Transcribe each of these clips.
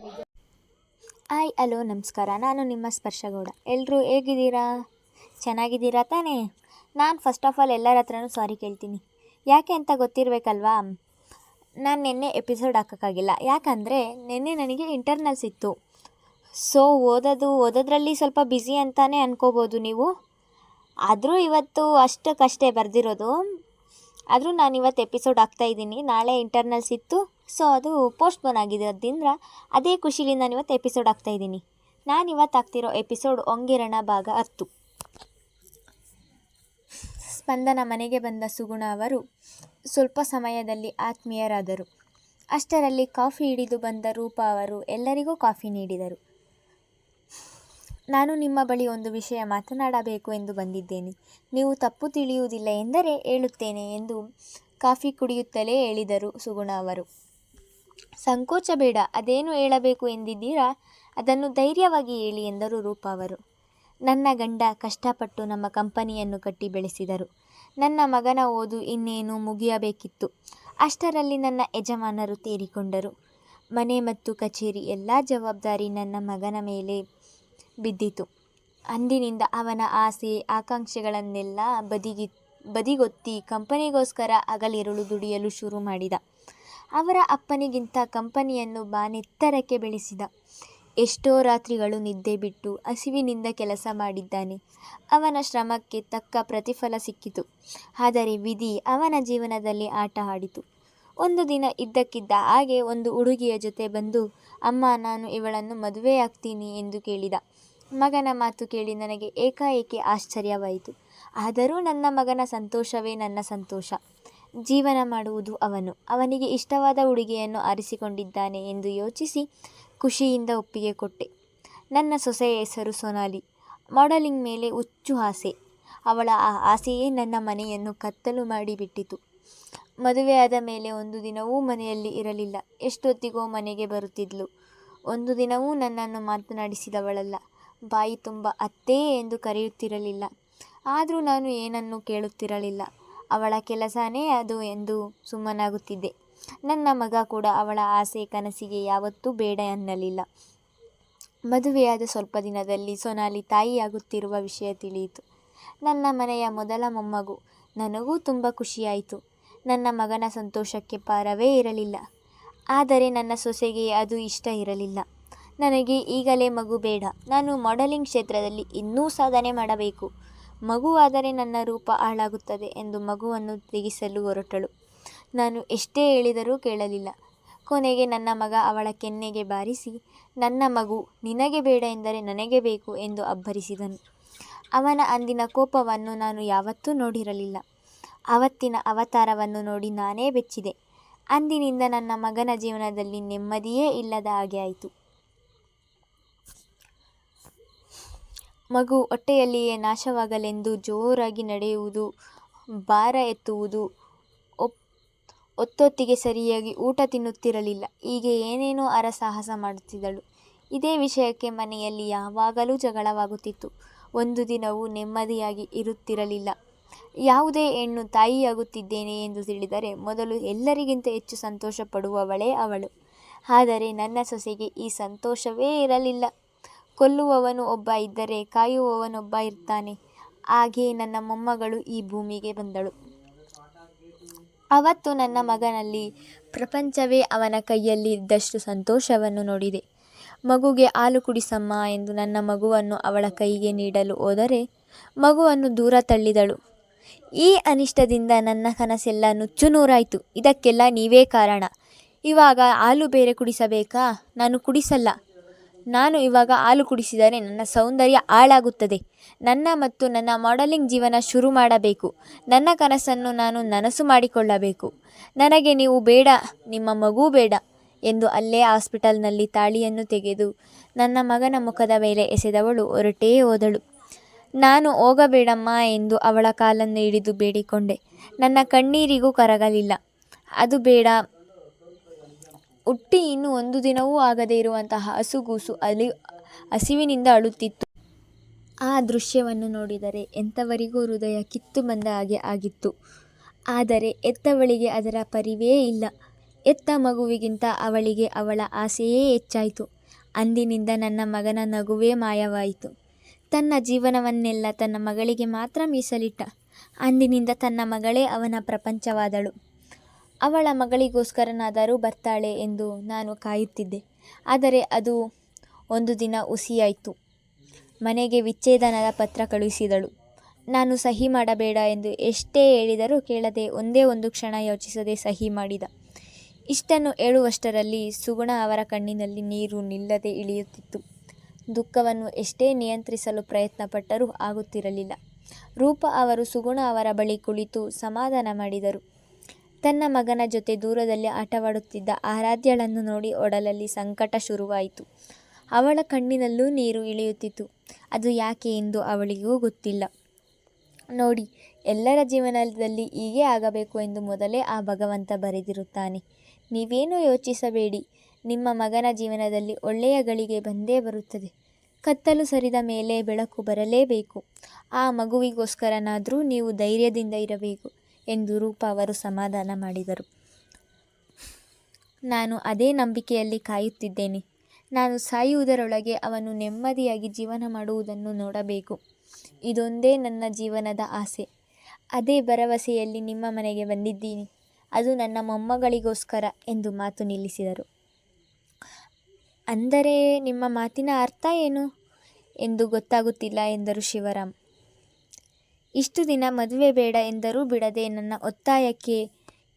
Hi, hello, ನಮಸ್ಕಾರ. ನಾನು ನಿಮ್ಮ ಸ್ಪರ್ಶಗೌಡ. ಎಲ್ಲರೂ ಹೇಗಿದ್ದೀರಾ? ಚೆನ್ನಾಗಿದ್ದೀರಾ ತಾನೇ? ನಾನು ಫಸ್ಟ್ ಆಫ್ ಆಲ್ ಎಲ್ಲರ ಹತ್ರನೂ ಸಾರಿ ಕೇಳ್ತೀನಿ. ಯಾಕೆ ಅಂತ ಗೊತ್ತಿರಬೇಕಲ್ವಾ? ನಾನು ನಿನ್ನೆ ಎಪಿಸೋಡ್ ಹಾಕೋಕ್ಕಾಗಿಲ್ಲ. ಯಾಕಂದರೆ ನಿನ್ನೆ ನನಗೆ ಇಂಟರ್ನಲ್ಸ್ ಇತ್ತು ಸೊ ಓದೋದು, ಓದೋದ್ರಲ್ಲಿ ಸ್ವಲ್ಪ ಬ್ಯುಸಿ ಅಂತಲೇ ಅನ್ಕೋಬೋದು ನೀವು. ಆದರೂ ಇವತ್ತು ಅಷ್ಟಕ್ಕಷ್ಟೇ ಬರೆದಿರೋದು. ಆದರೂ ನಾನು ಇವತ್ತು ಎಪಿಸೋಡ್ ಹಾಕ್ತಾಯಿದ್ದೀನಿ ನಾಳೆ ಇಂಟರ್ನಲ್ಸ್ ಇತ್ತು ಸೊ ಅದು ಪೋಸ್ಟ್ಪೋನ್ ಆಗಿದ್ದರಿಂದ ಅದೇ ಖುಷಿಲಿ ನಾನು ಇವತ್ತು ಎಪಿಸೋಡ್ ಹಾಕ್ತಾಯಿದ್ದೀನಿ ನಾನು ಇವತ್ತು ಆಗ್ತಿರೋ ಎಪಿಸೋಡ್ ಒಂಗಿರಣ ಭಾಗ ಹತ್ತು. ಸ್ಪಂದನ ಮನೆಗೆ ಬಂದ ಸುಗುಣ ಅವರು ಸ್ವಲ್ಪ ಸಮಯದಲ್ಲಿ ಆತ್ಮೀಯರಾದರು. ಅಷ್ಟರಲ್ಲಿ ಕಾಫಿ ಹಿಡಿದು ಬಂದ ರೂಪ ಅವರು ಎಲ್ಲರಿಗೂ ಕಾಫಿ ನೀಡಿದರು. ನಾನು ನಿಮ್ಮ ಬಳಿ ಒಂದು ವಿಷಯ ಮಾತನಾಡಬೇಕು ಎಂದು ಬಂದಿದ್ದೇನೆ. ನೀವು ತಪ್ಪು ತಿಳಿಯುವುದಿಲ್ಲ ಎಂದರೆ ಹೇಳುತ್ತೇನೆ ಎಂದು ಕಾಫಿ ಕುಡಿಯುತ್ತಲೇ ಹೇಳಿದರು ಸುಗುಣ ಅವರು. ಸಂಕೋಚ ಬೇಡ ಅದೇನು ಹೇಳಬೇಕು ಎಂದಿದ್ದೀರಾ? ಅದನ್ನು ಧೈರ್ಯವಾಗಿ ಹೇಳಿ ಎಂದರು ರೂಪ ಅವರು. ನನ್ನ ಗಂಡ ಕಷ್ಟಪಟ್ಟು ನಮ್ಮ ಕಂಪನಿಯನ್ನು ಕಟ್ಟಿ ಬೆಳೆಸಿದರು. ನನ್ನ ಮಗನ ಓದು ಇನ್ನೇನು ಮುಗಿಯಬೇಕಿತ್ತು. ಅಷ್ಟರಲ್ಲಿ ನನ್ನ ಯಜಮಾನರು ತೀರಿಕೊಂಡರು. ಮನೆ ಮತ್ತು ಕಚೇರಿ ಎಲ್ಲ ಜವಾಬ್ದಾರಿ ನನ್ನ ಮಗನ ಮೇಲೆ ಬಿದ್ದಿತು. ಅಂದಿನಿಂದ ಅವನ ಆಸೆ, ಆಕಾಂಕ್ಷೆಗಳನ್ನೆಲ್ಲ ಬದಿಗಿ, ಬದಿಗೊತ್ತಿ ಕಂಪನಿಗೋಸ್ಕರ ಅಗಲಿರುಳು ದುಡಿಯಲು ಶುರು ಮಾಡಿದ. ಅವರ ಅಪ್ಪನಿಗಿಂತ ಕಂಪನಿಯನ್ನು ಬಾನೆತ್ತರಕ್ಕೆ ಬೆಳೆಸಿದ. ಎಷ್ಟೋ ರಾತ್ರಿಗಳು ನಿದ್ದೆ ಬಿಟ್ಟು ಹಸಿವಿನಿಂದ ಕೆಲಸ ಮಾಡಿದ್ದಾನೆ. ಅವನ ಶ್ರಮಕ್ಕೆ ತಕ್ಕ ಪ್ರತಿಫಲ ಸಿಕ್ಕಿತು. ಆದರೆ ವಿಧಿ ಅವನ ಜೀವನದಲ್ಲಿ ಆಟ ಆಡಿತು. ಒಂದು ದಿನ ಇದ್ದಕ್ಕಿದ್ದ ಹಾಗೆ ಒಂದು ಹುಡುಗಿಯ ಜೊತೆ ಬಂದು, ಅಮ್ಮ, ನಾನು ಇವಳನ್ನು ಮದುವೆ ಆಗ್ತೀನಿ ಎಂದು ಕೇಳಿದ. ಮಗನ ಮಾತು ಕೇಳಿ ನನಗೆ ಏಕಾಏಕಿ ಆಶ್ಚರ್ಯವಾಯಿತು. ಆದರೂ ನನ್ನ ಮಗನ ಸಂತೋಷವೇ ನನ್ನ ಸಂತೋಷ. ಜೀವನ ಮಾಡುವುದು ಅವನು. ಅವನಿಗೆ ಇಷ್ಟವಾದ ಉಡುಗೆಯನ್ನು ಆರಿಸಿಕೊಂಡಿದ್ದಾನೆ ಎಂದು ಯೋಚಿಸಿ ಖುಷಿಯಿಂದ ಒಪ್ಪಿಗೆ ಕೊಟ್ಟೆ. ನನ್ನ ಸೊಸೆಯ ಹೆಸರು ಸೊನಾಲಿ. ಮಾಡೆಲಿಂಗ್ ಮೇಲೆ ಹುಚ್ಚು ಆಸೆ. ಅವಳ ಆ ಆಸೆಯೇ ನನ್ನ ಮನೆಯನ್ನು ಕತ್ತಲು ಮಾಡಿಬಿಟ್ಟಿತು. ಮದುವೆಯಾದ ಮೇಲೆ ಒಂದು ದಿನವೂ ಮನೆಯಲ್ಲಿ ಇರಲಿಲ್ಲ. ಎಷ್ಟೊತ್ತಿಗೋ ಮನೆಗೆ ಬರುತ್ತಿದ್ಲು. ಒಂದು ದಿನವೂ ನನ್ನನ್ನು ಮಾತನಾಡಿಸಿದವಳಲ್ಲ. ಬಾಯಿ ತುಂಬ ಅತ್ತೇ ಎಂದು ಕರೆಯುತ್ತಿರಲಿಲ್ಲ. ಆದರೂ ನಾನು ಏನನ್ನೂ ಕೇಳುತ್ತಿರಲಿಲ್ಲ. ಅವಳ ಕೆಲಸನೇ ಅದು ಎಂದು ಸುಮ್ಮನಾಗುತ್ತಿದ್ದೆ. ನನ್ನ ಮಗ ಕೂಡ ಅವಳ ಆಸೆ ಕನಸಿಗೆ ಯಾವತ್ತೂ ಬೇಡ ಅನ್ನಲಿಲ್ಲ. ಮದುವೆಯಾದ ಸ್ವಲ್ಪ ದಿನದಲ್ಲಿ ಸೊನಾಲಿ ತಾಯಿಯಾಗುತ್ತಿರುವ ವಿಷಯ ತಿಳಿಯಿತು. ನನ್ನ ಮನೆಯ ಮೊದಲ ಮೊಮ್ಮಗು. ನನಗೂ ತುಂಬ ಖುಷಿಯಾಯಿತು. ನನ್ನ ಮಗನ ಸಂತೋಷಕ್ಕೆ ಪಾರವೇ ಇರಲಿಲ್ಲ. ಆದರೆ ನನ್ನ ಸೊಸೆಗೆ ಅದು ಇಷ್ಟ ಇರಲಿಲ್ಲ. ನನಗೆ ಈಗಲೇ ಮಗು ಬೇಡ. ನಾನು ಮಾಡೆಲಿಂಗ್ ಕ್ಷೇತ್ರದಲ್ಲಿ ಇನ್ನೂ ಸಾಧನೆ ಮಾಡಬೇಕು. ಮಗುವಾದರೆ ನನ್ನ ರೂಪ ಹಾಳಾಗುತ್ತದೆ ಎಂದು ಮಗುವನ್ನು ತೆಗೆಸಲು ಹೊರಟಳು. ನಾನು ಎಷ್ಟೇ ಹೇಳಿದರೂ ಕೇಳಲಿಲ್ಲ. ಕೊನೆಗೆ ನನ್ನ ಮಗ ಅವಳ ಕೆನ್ನೆಗೆ ಬಾರಿಸಿ, ನನ್ನ ಮಗು ನಿನಗೆ ಬೇಡ ಎಂದರೆ ನನಗೆ ಬೇಕು ಎಂದು ಅಬ್ಬರಿಸಿದನು. ಅವನ ಅಂದಿನ ಕೋಪವನ್ನು ನಾನು ಯಾವತ್ತೂ ನೋಡಿರಲಿಲ್ಲ. ಅವತ್ತಿನ ಅವತಾರವನ್ನು ನೋಡಿ ನಾನೇ ಬೆಚ್ಚಿದೆ. ಅಂದಿನಿಂದ ನನ್ನ ಮಗನ ಜೀವನದಲ್ಲಿ ನೆಮ್ಮದಿಯೇ ಇಲ್ಲದ ಹಾಗೆ ಆಯಿತು. ಮಗು ಹೊಟ್ಟೆಯಲ್ಲಿಯೇ ನಾಶವಾಗಲೆಂದು ಜೋರಾಗಿ ನಡೆಯುವುದು, ಭಾರ ಎತ್ತುವುದು ಒತ್ತೊತ್ತಿಗೆ ಸರಿಯಾಗಿ ಊಟ ತಿನ್ನುತ್ತಿರಲಿಲ್ಲ. ಹೀಗೆ ಏನೇನೋ ಹರಸಾಹಸ ಮಾಡುತ್ತಿದ್ದಳು. ಇದೇ ವಿಷಯಕ್ಕೆ ಮನೆಯಲ್ಲಿ ಯಾವಾಗಲೂ ಜಗಳವಾಗುತ್ತಿತ್ತು. ಒಂದು ದಿನವೂ ನೆಮ್ಮದಿಯಾಗಿ ಇರುತ್ತಿರಲಿಲ್ಲ. ಯಾವುದೇ ಹೆಣ್ಣು ತಾಯಿಯಾಗುತ್ತಿದ್ದೇನೆ ಎಂದು ತಿಳಿದರೆ ಮೊದಲು ಎಲ್ಲರಿಗಿಂತ ಹೆಚ್ಚು ಸಂತೋಷ ಪಡುವವಳೇ ಅವಳು. ಆದರೆ ನನ್ನ ಸೊಸೆಗೆ ಈ ಸಂತೋಷವೇ ಇರಲಿಲ್ಲ. ಕೊಲ್ಲುವವನು ಒಬ್ಬ ಇದ್ದರೆ ಕಾಯುವವನೊಬ್ಬ ಇರ್ತಾನೆ. ಹಾಗೆ ನನ್ನ ಮೊಮ್ಮಗಳು ಈ ಭೂಮಿಗೆ ಬಂದಳು. ಅವತ್ತು ನನ್ನ ಮಗನಲ್ಲಿ ಪ್ರಪಂಚವೇ ಅವನ ಕೈಯಲ್ಲಿ ಇದ್ದಷ್ಟು ಸಂತೋಷವನ್ನು ನೋಡಿದೆ. ಮಗುಗೆ ಹಾಲು ಕುಡಿಸಮ್ಮ ಎಂದು ನನ್ನ ಮಗುವನ್ನು ಅವಳ ಕೈಗೆ ನೀಡಲು ಹೋದರೆ ಮಗುವನ್ನು ದೂರ ತಳ್ಳಿದಳು. ಈ ಅನಿಷ್ಟದಿಂದ ನನ್ನ ಕನಸೆಲ್ಲ ನುಚ್ಚು ನೂರಾಯಿತು ಇದಕ್ಕೆಲ್ಲ ನೀವೇ ಕಾರಣ. ಇವಾಗ ಹಾಲು ಬೇರೆ ಕುಡಿಸಬೇಕಾ? ನಾನು ಕುಡಿಸಲ್ಲ. ನಾನು ಇವಾಗ ಹಾಲು ಕುಡಿಸಿದರೆ ನನ್ನ ಸೌಂದರ್ಯ ಹಾಳಾಗುತ್ತದೆ. ನನ್ನ ಮತ್ತು ನನ್ನ ಮಾಡೆಲಿಂಗ್ ಜೀವನ ಶುರು ಮಾಡಬೇಕು. ನನ್ನ ಕನಸನ್ನು ನಾನು ನನಸು ಮಾಡಿಕೊಳ್ಳಬೇಕು. ನನಗೆ ನೀವು ಬೇಡ, ನಿಮ್ಮ ಮಗು ಬೇಡ ಎಂದು ಅಲ್ಲೇ ಹಾಸ್ಪಿಟಲ್ನಲ್ಲಿ ತಾಳಿಯನ್ನು ತೆಗೆದು ನನ್ನ ಮಗನ ಮುಖದ ಮೇಲೆ ಎಸೆದವಳು ಹೊರಟೇ ಹೋದಳು. ನಾನು ಹೋಗಬೇಡಮ್ಮ ಎಂದು ಅವಳ ಕಾಲನ್ನು ಹಿಡಿದು ಬೇಡಿಕೊಂಡೆ. ನನ್ನ ಕಣ್ಣೀರಿಗೂ ಕರಗಲಿಲ್ಲ. ಅದು ಬೇಡ ಹುಟ್ಟಿ ಇನ್ನು ಒಂದು ದಿನವೂ ಆಗದೇ ಇರುವಂತಹ ಹಸುಗೂಸು ಅಲಿ ಹಸಿವಿನಿಂದ ಅಳುತ್ತಿತ್ತು. ಆ ದೃಶ್ಯವನ್ನು ನೋಡಿದರೆ ಎಂಥವರಿಗೂ ಹೃದಯ ಕಿತ್ತು ಬಂದ ಹಾಗೆ ಆಗಿತ್ತು. ಆದರೆ ಎತ್ತವಳಿಗೆ ಅದರ ಪರಿವೇ ಇಲ್ಲ. ಎತ್ತ ಮಗುವಿಗಿಂತ ಅವಳಿಗೆ ಅವಳ ಆಸೆಯೇ ಹೆಚ್ಚಾಯಿತು. ಅಂದಿನಿಂದ ನನ್ನ ಮಗನ ನಗುವೇ ಮಾಯವಾಯಿತು. ತನ್ನ ಜೀವನವನ್ನೆಲ್ಲ ತನ್ನ ಮಗಳಿಗೆ ಮಾತ್ರ ಮೀಸಲಿಟ್ಟ. ಅಂದಿನಿಂದ ತನ್ನ ಮಗಳೇ ಅವನ ಪ್ರಪಂಚವಾದಳು. ಅವಳ ಮಗಳಿಗೋಸ್ಕರನಾದರೂ ಬರ್ತಾಳೆ ಎಂದು ನಾನು ಕಾಯುತ್ತಿದ್ದೆ. ಆದರೆ ಅದು ಒಂದು ದಿನ ಹುಸಿಯಾಯಿತು ಮನೆಗೆ ವಿಚ್ಛೇದನದ ಪತ್ರ ಕಳುಹಿಸಿದಳು. ನಾನು ಸಹಿ ಮಾಡಬೇಡ ಎಂದು ಎಷ್ಟೇ ಹೇಳಿದರೂ ಕೇಳದೆ ಒಂದೇ ಒಂದು ಕ್ಷಣ ಯೋಚಿಸದೆ ಸಹಿ ಮಾಡಿದ. ಇಷ್ಟನ್ನು ಹೇಳುವಷ್ಟರಲ್ಲಿ ಸುಗುಣ ಅವರ ಕಣ್ಣಿನಲ್ಲಿ ನೀರು ನಿಲ್ಲದೆ ಇಳಿಯುತ್ತಿತ್ತು. ದುಃಖವನ್ನು ಎಷ್ಟೇ ನಿಯಂತ್ರಿಸಲು ಪ್ರಯತ್ನಪಟ್ಟರೂ ಆಗುತ್ತಿರಲಿಲ್ಲ. ರೂಪ ಅವರು ಸುಗುಣ ಅವರ ಬಳಿ ಕುಳಿತು ಸಮಾಧಾನ ಮಾಡಿದರು. ತನ್ನ ಮಗನ ಜೊತೆ ದೂರದಲ್ಲಿ ಆಟವಾಡುತ್ತಿದ್ದ ಆರಾಧ್ಯಳನ್ನು ನೋಡಿ ಒಡಲಲ್ಲಿ ಸಂಕಟ ಶುರುವಾಯಿತು. ಅವಳ ಕಣ್ಣಿನಲ್ಲೂ ನೀರು ಇಳಿಯುತ್ತಿತ್ತು. ಅದು ಯಾಕೆ ಎಂದು ಅವಳಿಗೂ ಗೊತ್ತಿಲ್ಲ. ನೋಡಿ, ಎಲ್ಲರ ಜೀವನದಲ್ಲಿ ಹೀಗೆ ಆಗಬೇಕು ಎಂದು ಮೊದಲೇ ಆ ಭಗವಂತ ಬರೆದಿರುತ್ತಾನೆ. ನೀವೇನೂ ಯೋಚಿಸಬೇಡಿ. ನಿಮ್ಮ ಮಗನ ಜೀವನದಲ್ಲಿ ಒಳ್ಳೆಯ ಗಳಿಗೆ ಬಂದೇ ಬರುತ್ತದೆ. ಕತ್ತಲು ಸರಿದ ಮೇಲೆ ಬೆಳಕು ಬರಲೇಬೇಕು. ಆ ಮಗುವಿಗೋಸ್ಕರನಾದರೂ ನೀವು ಧೈರ್ಯದಿಂದ ಇರಬೇಕು. ಎಂದು ರೂಪ ಅವರು ಸಮಾಧಾನ ಮಾಡಿದರು. ನಾನು ಅದೇ ನಂಬಿಕೆಯಲ್ಲಿ ಕಾಯುತ್ತಿದ್ದೇನೆ. ನಾನು ಸಾಯುವುದರೊಳಗೆ ಅವನು ನೆಮ್ಮದಿಯಾಗಿ ಜೀವನ ಮಾಡುವುದನ್ನು ನೋಡಬೇಕು. ಇದೊಂದೇ ನನ್ನ ಜೀವನದ ಆಸೆ. ಅದೇ ಭರವಸೆಯಲ್ಲಿ ನಿಮ್ಮ ಮನೆಗೆ ಬಂದಿದ್ದೀನಿ. ಅದು ನನ್ನ ಮೊಮ್ಮಗಳಿಗೋಸ್ಕರ ಎಂದು ಮಾತು ನಿಲ್ಲಿಸಿದರು. ಅಂದರೆ ನಿಮ್ಮ ಮಾತಿನ ಅರ್ಥ ಏನು? ಎಂದು ಗೊತ್ತಾಗುತ್ತಿಲ್ಲ ಎಂದರು ಶಿವರಾಮ್. ಇಷ್ಟು ದಿನ ಮದುವೆ ಬೇಡ ಎಂದರೂ ಬಿಡದೆ ನನ್ನ ಒತ್ತಾಯಕ್ಕೆ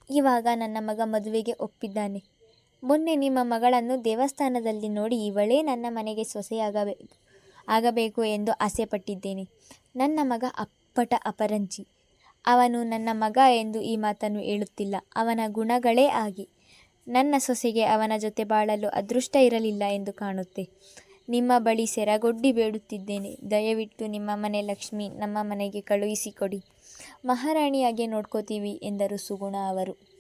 ಇವಾಗ ನನ್ನ ಮಗ ಮದುವೆಗೆ ಒಪ್ಪಿದ್ದಾನೆ. ಮೊನ್ನೆ ನಿಮ್ಮ ಮಗಳನ್ನು ದೇವಸ್ಥಾನದಲ್ಲಿ ನೋಡಿ ಇವಳೇ ನನ್ನ ಮನೆಗೆ ಸೊಸೆಯಾಗಬೇ, ಆಗಬೇಕು ಎಂದು ಆಸೆಪಟ್ಟಿದ್ದೇನೆ. ನನ್ನ ಮಗ ಅಪ್ಪಟ ಅಪರಂಜಿ. ಅವನು ನನ್ನ ಮಗ ಎಂದು ಈ ಮಾತನ್ನು ಹೇಳುತ್ತಿಲ್ಲ. ಅವನ ಗುಣಗಳೇ ಆಗಿ. ನನ್ನ ಸೊಸೆಗೆ ಅವನ ಜೊತೆ ಬಾಳಲು ಅದೃಷ್ಟ ಇರಲಿಲ್ಲ ಎಂದು ಕಾಣುತ್ತೆ. ನಿಮ್ಮ ಬಳಿ ಸೆರಗೊಡ್ಡಿ ಬೇಡುತ್ತಿದ್ದೇನೆ. ದಯವಿಟ್ಟು ನಿಮ್ಮ ಮನೆ ಲಕ್ಷ್ಮಿ ನಮ್ಮ ಮನೆಗೆ ಕಳುಹಿಸಿಕೊಡಿ. ಮಹಾರಾಣಿಯಾಗೆ ನೋಡ್ಕೋತೀವಿ ಎಂದರು ಸುಗುಣ ಅವರು.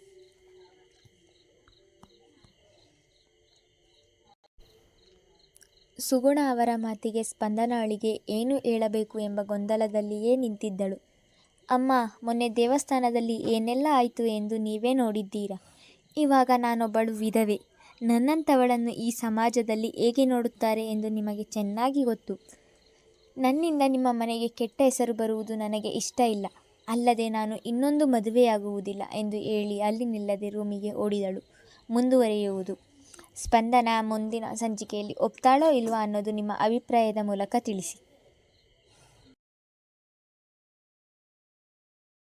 ಸುಗುಣ ಅವರ ಮಾತಿಗೆ ಸ್ಪಂದನಾಳಿಗೆ ಏನು ಹೇಳಬೇಕು ಎಂಬ ಗೊಂದಲದಲ್ಲಿಯೇ ನಿಂತಿದ್ದಳು. ಅಮ್ಮ, ಮೊನ್ನೆ ದೇವಸ್ಥಾನದಲ್ಲಿ ಏನೆಲ್ಲ ಆಯಿತು ಎಂದು ನೀವೇ ನೋಡಿದ್ದೀರಾ? ಇವಾಗ ನಾನೊಬ್ಬಳು ವಿಧವೆ. ನನ್ನಂಥವಳನ್ನು ಈ ಸಮಾಜದಲ್ಲಿ ಹೇಗೆ ನೋಡುತ್ತಾರೆ ಎಂದು ನಿಮಗೆ ಚೆನ್ನಾಗಿ ಗೊತ್ತು. ನನ್ನಿಂದ ನಿಮ್ಮ ಮನೆಗೆ ಕೆಟ್ಟ ಹೆಸರು ಬರುವುದು ನನಗೆ ಇಷ್ಟ ಇಲ್ಲ. ಅಲ್ಲದೆ ನಾನು ಇನ್ನೊಂದು ಮದುವೆಯಾಗುವುದಿಲ್ಲ ಎಂದು ಹೇಳಿ ಅಲ್ಲಿ ನಿಲ್ಲದೆ ರೂಮಿಗೆ ಓಡಿದಳು. ಮುಂದುವರಿಯುವುದು. ಸ್ಪಂದನ ಮುಂದಿನ ಸಂಚಿಕೆಯಲ್ಲಿ ಒಪ್ತಾಳೋ ಇಲ್ವಾ ಅನ್ನೋದು ನಿಮ್ಮ ಅಭಿಪ್ರಾಯದ ಮೂಲಕ ತಿಳಿಸಿ.